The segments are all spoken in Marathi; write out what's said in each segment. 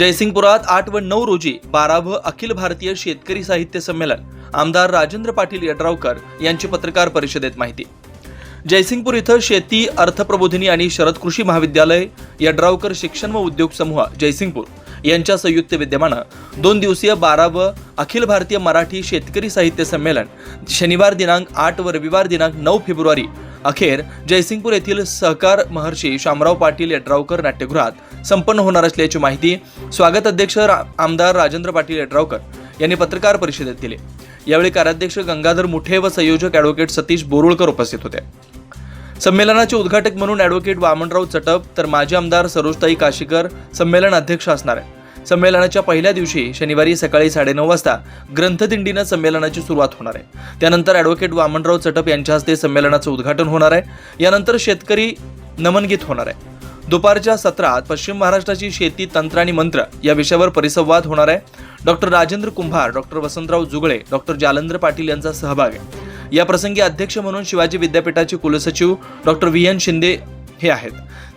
जयसिंगपुरात आठ व नऊ रोजी बारावं अखिल भारतीय शेतकरी साहित्य संमेलन. आमदार राजेंद्र पाटील यड्रावकर यांची पत्रकार परिषदेत माहिती. जयसिंगपूर इथं शेती अर्थप्रबोधिनी आणि शरद कृषी महाविद्यालय यड्रावकर शिक्षण व उद्योग समूह जयसिंगपूर यांच्या संयुक्त विद्यमानं दोन दिवसीय बारावं अखिल भारतीय मराठी शेतकरी साहित्य संमेलन शनिवार दिनांक आठ व रविवार दिनांक नऊ फेब्रुवारी अखेर जयसिंगपूर येथील सहकार महर्षी शामराव पाटील यड्रावकर नाट्यगृहात संपन्न होणार असल्याची माहिती स्वागत अध्यक्ष रा- आमदार राजेंद्र पाटील यड्रावकर यांनी पत्रकार परिषदेत दिली. यावेळी कार्याध्यक्ष गंगाधर मुठे व संयोजक ॲडव्होकेट सतीश बोरुळकर उपस्थित होते. संमेलनाचे उद्घाटक म्हणून ॲडव्होकेट वामनराव चटप तर माजी आमदार सरोजताई काशीकर संमेलन अध्यक्ष असणार आहे संमेलनाच्या पहिल्या दिवशी शनिवारी सकाळी साडेनऊ वाजता ग्रंथदिंडीनं संमेलनाची सुरुवात होणार आहे. त्यानंतर ॲडव्होकेट वामनराव चटप यांच्या हस्ते संमेलनाचं उद्घाटन होणार आहे. यानंतर शेतकरी नमनगीत होणार आहे. दुपारच्या सत्रात पश्चिम महाराष्ट्राची शेती तंत्र आणि मंत्र या विषयावर परिसंवाद होणार आहे. Doctor Rajendra Kumbhar doctor Vasantrao Jugale doctor Jalandra Patil यांचा सहभाग आहे. या प्रसंगी अध्यक्ष म्हणून शिवाजी विद्यापीठाचे कुलसचिव डॉक्टर व्ही. एन. शिंदे हे आहेत.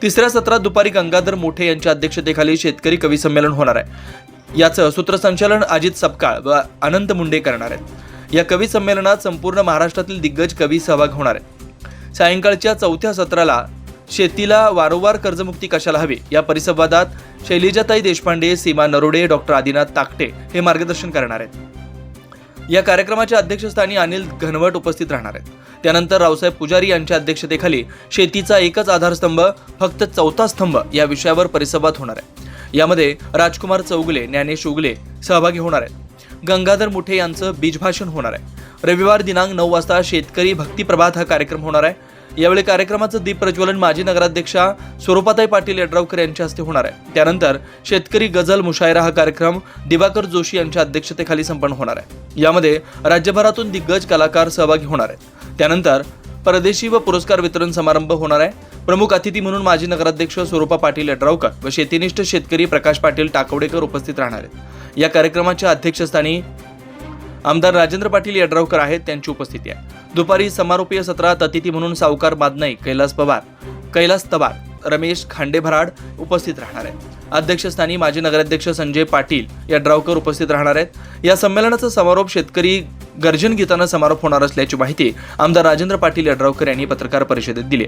तिसऱ्या सत्रात दुपारी गंगाधर मोठे यांच्या अध्यक्षतेखाली शेतकरी कवी संमेलन होणार आहे. याचं सूत्रसंचालन अजित सपकाळ व अनंत मुंडे करणार आहेत. या कवी संमेलनात संपूर्ण महाराष्ट्रातील दिग्गज कवी सहभाग होणार आहे सायंकाळच्या चौथ्या सत्राला शेतीला वारंवार कर्जमुक्ती कशाला हवी? या परिसंवादात शैलिजाताई देशपांडे सीमा नरोडे डॉक्टर आदिनाथ ताकटे हे मार्गदर्शन करणार आहेत. या कार्यक्रमाच्या अध्यक्षस्थानी अनिल घनवट उपस्थित राहणार आहेत. त्यानंतर रावसाहेब पुजारी यांच्या अध्यक्षतेखाली शेतीचा एकच आधारस्तंभ फक्त चौथा स्तंभ या विषयावर परिसंवाद होणार आहे. यामध्ये राजकुमार चौगले ज्ञानेश उगले सहभागी होणार आहेत. गंगाधर मुठे यांचं बीजभाषण होणार आहे. रविवार दिनांक नऊ वाजता शेतकरी भक्तिप्रभात हा कार्यक्रम होणार आहे. यावेळी कार्यक्रमाचं दीप प्रज्वलन माजी नगराध्यक्षा स्वरूपाताई पाटील यड्रावकर यांच्या हस्ते होणार आहे. त्यानंतर शेतकरी गझल मुशायरा हा कार्यक्रम दिवाकर जोशी यांच्या अध्यक्षतेखाली संपन्न होणार आहे. यामध्ये राज्यभरातून दिग्गज कलाकार सहभागी होणार आहेत. त्यानंतर परदेशी व पुरस्कार वितरण समारंभ होणार आहे. प्रमुख अतिथी म्हणून माजी नगराध्यक्ष स्वरूपा पाटील यड्रावकर व शेतीनिष्ठ शेतकरी प्रकाश पाटील टाकवडेकर उपस्थित राहणार आहेत. या कार्यक्रमाच्या अध्यक्षस्थानी आमदार राजेंद्र पाटील यड्रावकर आहेत त्यांची उपस्थिती आहे. दुपारी समारोपीय सत्रात अतिथी म्हणून सावकार बादनाई कैलास पवार कैलास तबार रमेश खांडेभराड उपस्थित राहणार आहेत. अध्यक्षस्थानी माजी नगराध्यक्ष संजय पाटील यड्रावकर उपस्थित राहणार आहेत. या संमेलनाचा समारोप शेतकरी गर्जन गीतानं समारोप होणार असल्याची माहिती आमदार राजेंद्र पाटील यड्रावकर यांनी पत्रकार परिषदेत दिली